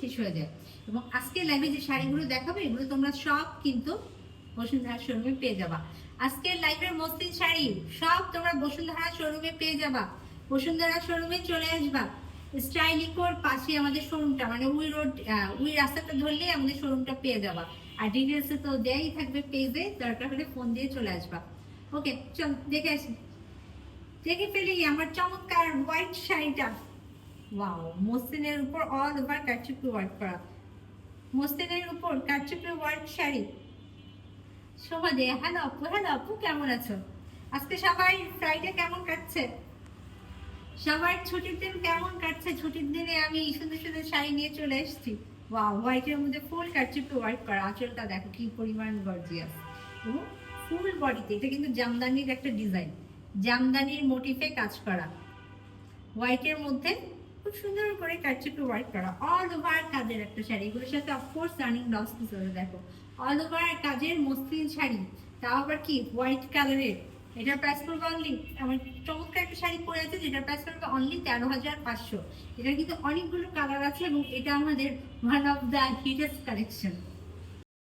শেষ হয়ে যায়। এবং আজকে লাইভে যে শাড়িগুলো দেখাবে, এগুলো তোমরা সব কিন্তু বসুন্ধরা শোরুমে পেয়ে যাবা। আজকের লাইভের মসলিন শাড়ি, সব তোমরা বসুন্ধরা শোরুমে পেয়ে যাবা। বসুন্ধরা শোরুমে চলে আসবা। স্টাইলিকোর পাশে আমাদের শোরুমটা মানে উই রোড উই রাস্তাটা ধরলেই আমাদের শোরুমটা পেয়ে যাবা। আর ডিটেলসে তো দেয়াই থাকবে পেজে দরকার হলে ফোন দিয়ে চলে আসবা। ওকে চল, দেখে আসি। দেখে ফেলি আমার চমৎকার হোয়াইট শাড়িটা। ওয়াও মসলিনের উপর অল ওভার কারচুপি ওয়ার্ক করা। মসলিনের উপর কারচুপি ওয়ার্ক শাড়ি। শোভা দে হ্যালো আপু হ্যালো আপু, কেমন আছো? আজকে সবাই ফ্রাইডে কেমন কাটছে? সবার ছুটির দিন কেমন কাটছে? ছুটির দিনে আমি সুন্দর সুন্দর শাড়ি নিয়ে চলে এসেছি। ওয়াও হোয়াইটের মধ্যে ফুল কারচুপি ওয়ার্ক করা। আঁচলটা দেখো, কি পরিমাণ গর্জিয়াস এবং ফুল বডিতে এটা কিন্তু জামদানির একটা ডিজাইন জামদানির মোটিফে কাজ করা। হোয়াইটের মধ্যে খুব সুন্দর করে কারচুপি ওয়ার্ক করা। অল ওভার কাজের একটা শাড়ি। এগুলোর সাথে of course running blouse piece দেখো। অল ওভার কাজের মসলিন শাড়ি। তাও আবার কি? হোয়াইট কালারের এটা প্রাইস পড়বে অনলি আমার চমৎকার একটা শাড়ি পরে আছে যেটা প্রাইস পড়বে অনলি তেরো হাজার পাঁচশো। এটার কিন্তু অনেকগুলো কালার আছে এবং এটা আমাদের one of the hottest collection